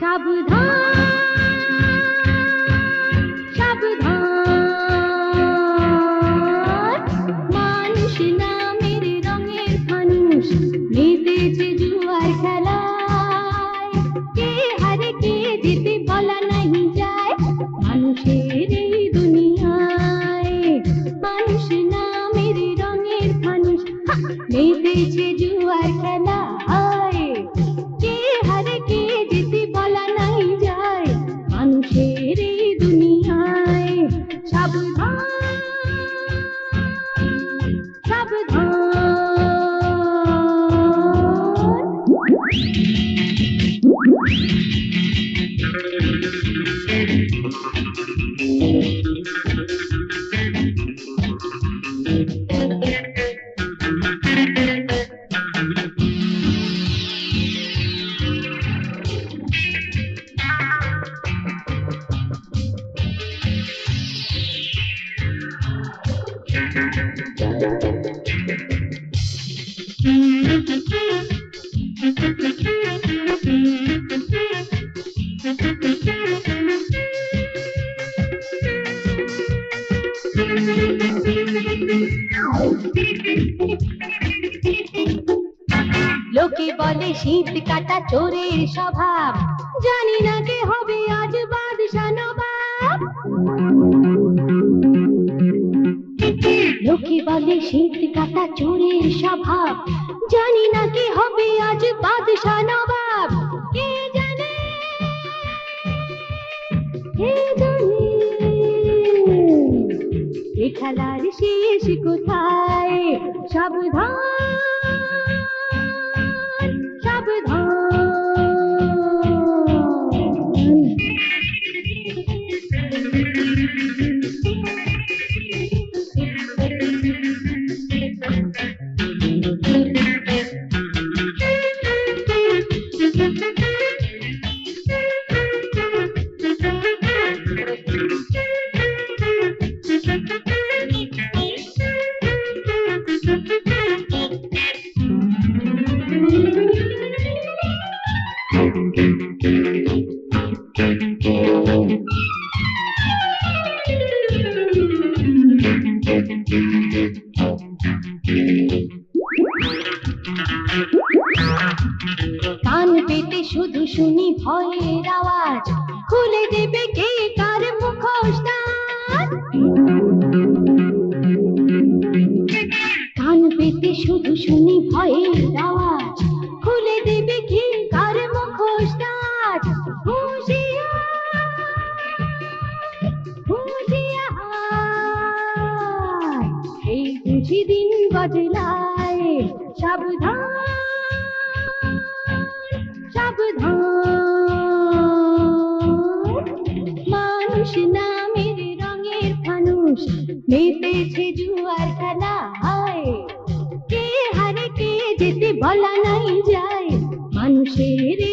सावधान সাবধান সাবধান লোকে বলে শীত কাটা চোরের স্বভাব। জানি না কে হবে আজ বাদশা নবাব। লোকে বলে শীত কাটা চোরের স্বভাব। জানি না কি হবে আজ বাদশা নবাব। কে জানে? কে জানে? এ খেলার শেষ কোথায়? সাবধান। কান পেতে শুধু শুনি ভয়ের আওয়াজ। খুলে দেবে কে কার মুখোশ কান পেতে শুধু শুনি ভয়ের মানুষ নামের রঙের জুয়ার হয়। কে কে যেতে নাই যায় মানুষের